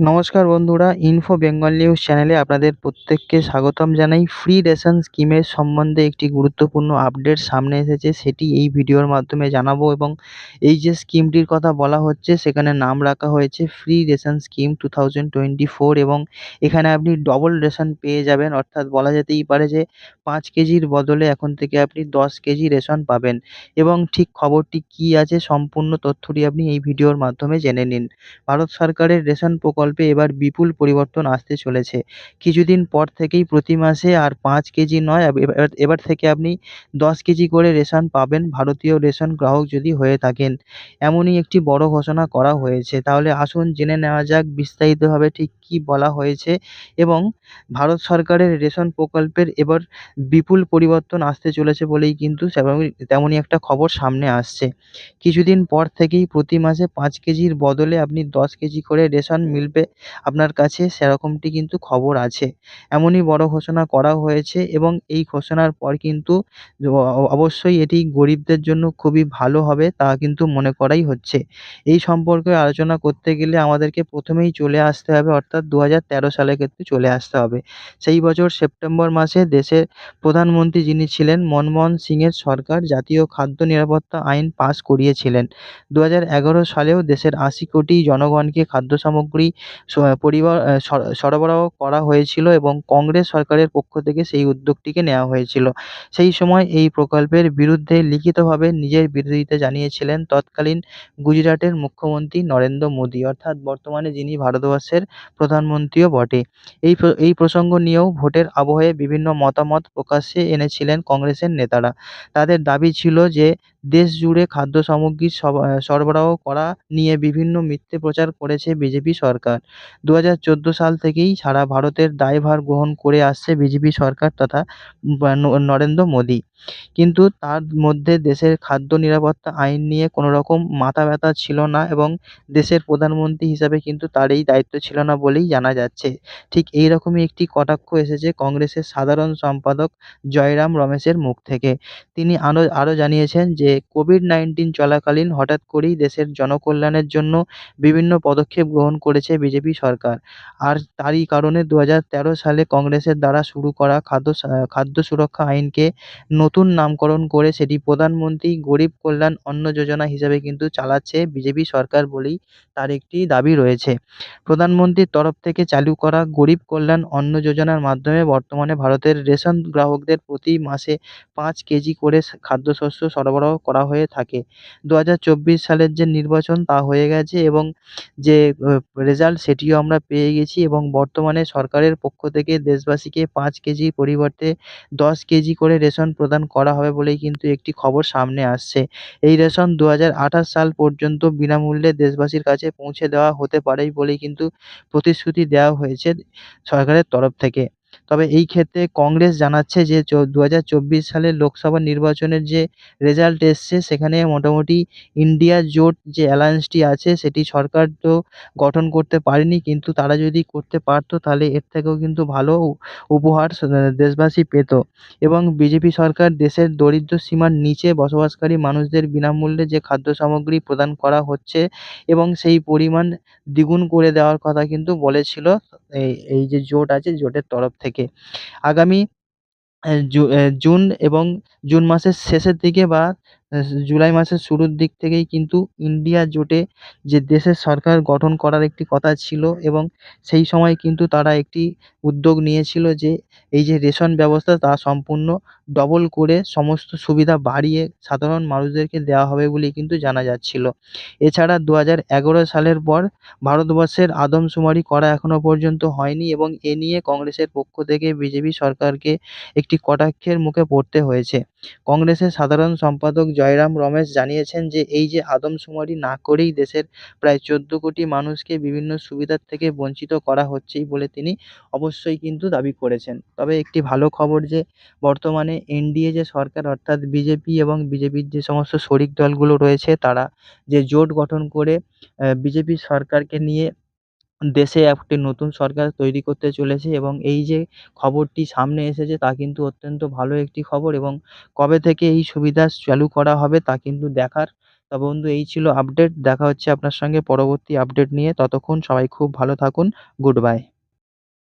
নমস্কার বন্ধুরা info Bengal news চ্যানেলে আপনাদের প্রত্যেককে স্বাগতম জানাই। ফ্রি রেশন স্কিমের সম্বন্ধে একটি গুরুত্বপূর্ণ আপডেট সামনে এসেছে, সেটি এই ভিডিওর মাধ্যমে জানাব এবং এই যে স্কিমটির কথা বলা হচ্ছে, সেখানে নাম রাখা হয়েছে free ration scheme two thousand twenty four এবং এখানে আপনি ডবল রেশন পেয়ে যাবেন। অর্থাৎ বলা যেতেই পারে যে পাঁচ কেজির বদলে এখন থেকে আপনি দশ কেজি রেশন পাবেন। এবং ঠিক খবরটি কী আছে, সম্পূর্ণ তথ্যটি আপনি এই ভিডিওর মাধ্যমে জেনে নিন। ভারত সরকারের রেশন প্রকল্পে এবার বিপুল পরিবর্তন আসতে চলেছে। কিছুদিন পর থেকেই প্রতি মাসে আর পাঁচ কেজি নয় এবার থেকে আপনি দশ কেজি করে রেশন পাবেন, ভারতীয় রেশন গ্রাহক যদি হয়ে থাকেন। এমনই একটি বড় ঘোষণা করা হয়েছে। তাহলে আসুন জেনে নেওয়া যাক বিস্তারিতভাবে ঠিক কী বলা হয়েছে এবং ভারত সরকারের রেশন প্রকল্পের এবার বিপুল পরিবর্তন আসতে চলেছে বলেই কিন্তু তেমনই একটা খবর সামনে আসছে। কিছুদিন পর থেকেই প্রতি মাসে পাঁচ কেজির বদলে আপনি দশ কেজি করে রেশন মিলবে আপনার কাছে সেরকমটি কিন্তু খবর আছে। এমনই বড় ঘোষণা করা হয়েছে এবং এই ঘোষণার পর কিন্তু অবশ্যই এটি গরিবদের জন্য খুবই ভালো হবে তা কিন্তু মনে করাই হচ্ছে। এই সম্পর্কে আলোচনা করতে গেলে আমাদেরকে প্রথমেই চলে আসতে হবে, অর্থাৎ দু হাজার তেরো সালের ক্ষেত্রে চলে আসতে হবে। সেই বছর সেপ্টেম্বর মাসে দেশের প্রধানমন্ত্রী যিনি ছিলেন, মনমোহন সিংয়ের সরকার জাতীয় খাদ্য নিরাপত্তা আইন পাস করিয়েছিলেন। দু হাজার এগারো সালেও দেশের আশি কোটি জনগণকে খাদ্য সামগ্রী সরবরাহ করা হয়েছিল এবং কংগ্রেস সরকারের পক্ষ থেকে সেই উদ্যোগটিকে নেওয়া হয়েছিল। সেই সময় এই প্রকল্পের বিরুদ্ধে লিখিতভাবে নিজের বিরোধিতা জানিয়েছিলেন তৎকালীন গুজরাটের মুখ্যমন্ত্রী নরেন্দ্র মোদী, অর্থাৎ বর্তমানে যিনি ভারতবর্ষের প্রধানমন্ত্রীও বটে। এই এই প্রসঙ্গ নিয়েও ভোটের আবহে বিভিন্ন মতামত প্রকাশ্যে এনেছিলেন কংগ্রেসের নেতারা। তাদের দাবি ছিল যে দেশ জুড়ে খাদ্য সামগ্রী সরবরাহ করা নিয়ে বিভিন্ন মিথ্যে প্রচার করেছে বিজেপি সরকার। দু হাজার চোদ্দ সাল থেকেই সারা ভারতের দায়ভার গ্রহণ করে আসছে বিজেপি সরকার তথা নরেন্দ্র মোদী। কিন্তু তার মধ্যে দেশের খাদ্য নিরাপত্তা আইন নিয়ে কোনো রকম মাথা ব্যথা ছিল না এবং দেশের প্রধানমন্ত্রী হিসাবে কিন্তু তার এই দায়িত্ব ছিল না বলেই জানা যাচ্ছে। ঠিক এই রকমই একটি কটাক্ষ এসেছে কংগ্রেসের সাধারণ সম্পাদক জয়রাম রমেশের মুখ থেকে। তিনি আরও আরও জানিয়েছেন যে, কোভিড নাইন্টিন চলাকালীন হঠাৎ করেই দেশের জনকল্যাণের জন্য বিভিন্ন পদক্ষেপ গ্রহণ করেছে বিজেপি সরকার। আর তারই কারণে দু হাজার তেরো সালে কংগ্রেসের দ্বারা শুরু করা খাদ্য খাদ্য সুরক্ষা আইনকে নতুন নামকরণ করে সেটি প্রধানমন্ত্রী গরিব কল্যাণ অন্ন যোজনা হিসেবে কিন্তু চালাচ্ছে বিজেপি সরকার বলেই তার একটি দাবি রয়েছে। প্রধানমন্ত্রীর তরফ থেকে চালু করা গরিব কল্যাণ অন্ন যোজনার মাধ্যমে বর্তমানে ভারতের রেশন গ্রাহকদের প্রতি মাসে পাঁচ কেজি করে খাদ্যশস্য সরবরাহ করা হয়ে থাকে। দু হাজার চব্বিশ সালের যে নির্বাচন তা হয়ে গেছে এবং যে রেজাল্ট সেটিও আমরা পেয়ে গেছি এবং বর্তমানে সরকারের পক্ষ থেকে দেশবাসীকে পাঁচ কেজি পরিবর্তে দশ কেজি করে রেশন প্রদান করা হবে বলেই কিন্তু একটি খবর সামনে আসছে। এই রেশন দু হাজার আঠাশ সাল পর্যন্ত বিনামূল্যে দেশবাসীর কাছে পৌঁছে দেওয়া হতে পারে বলেই কিন্তু প্রতিশ্রুতি দেওয়া হয়েছে সরকারের তরফ থেকে। তবে এই ক্ষেত্রে কংগ্রেস জানাচ্ছে যে দু হাজার চব্বিশ সালের লোকসভা নির্বাচনের যে রেজাল্ট এসছে, সেখানে মোটামুটি ইন্ডিয়া জোট যে অ্যালায়েন্সটি আছে, সেটি সরকার তো গঠন করতে পারেনি, কিন্তু তারা যদি করতে পারতো, তাহলে এর থেকেও কিন্তু ভালো উপহার দেশবাসী পেত। এবং বিজেপি সরকার দেশের দরিদ্র সীমার নিচে বসবাসকারী মানুষদের বিনামূল্যে যে খাদ্য সামগ্রী প্রদান করা হচ্ছে, এবং সেই পরিমাণ দ্বিগুণ করে দেওয়ার কথা কিন্তু বলেছিল, এই এই যে জোট আছে, জোটের তরফ থেকে। আগামী জুন এবং জুন মাসের শেষের দিকে বা জুলাই মাসের শুরুর দিক থেকেই কিন্তু ইন্ডিয়া জোটে যে দেশের সরকার গঠন করার একটি কথা ছিল এবং সেই সময় কিন্তু তারা একটি উদ্যোগ নিয়েছিল যে এই যে রেশন ব্যবস্থা তা সম্পূর্ণ ডবল করে সমস্ত সুবিধা বাড়িয়ে সাধারণ মানুষদেরকে দেওয়া হবে বলেই কিন্তু জানা যাচ্ছিল। এছাড়া দু হাজার এগারো সালের পর ভারতবর্ষের আদমশুমারি করা এখনও পর্যন্ত হয়নি এবং এ নিয়ে কংগ্রেসের পক্ষ থেকে বিজেপি সরকারকে একটি কটাক্ষের মুখে পড়তে হয়েছে। কংগ্রেসের সাধারণ সম্পাদক জয়রাম রমেশ জানিয়েছেন যে, এই যে আদমশুমারি না করেই দেশের প্রায় চোদ্দ কোটি মানুষকে বিভিন্ন সুবিধার থেকে বঞ্চিত করা হচ্ছেই বলে তিনি অবশ্যই কিন্তু দাবি করেছেন। তবে একটি ভালো খবর যে, বর্তমানে এনডিএ যে সরকার, অর্থাৎ বিজেপি এবং বিজেপির যে সমস্ত শরিক দলগুলো রয়েছে, তারা যে জোট গঠন করে বিজেপি সরকারকে নিয়ে দেশে একটি নতুন সরকার তৈরি করতে চলেছে এবং এই যে খবরটি সামনে এসেছে তা কিন্তু অত্যন্ত ভালো একটি খবর এবং কবে থেকে এই সুবিধা চালু করা হবে তা কিন্তু দেখার, তা বন্ধু এই ছিল আপডেট দেখা হচ্ছে আপনার সঙ্গে পরবর্তী আপডেট নিয়ে। ততক্ষণ সবাই খুব ভালো থাকুন গুড বাই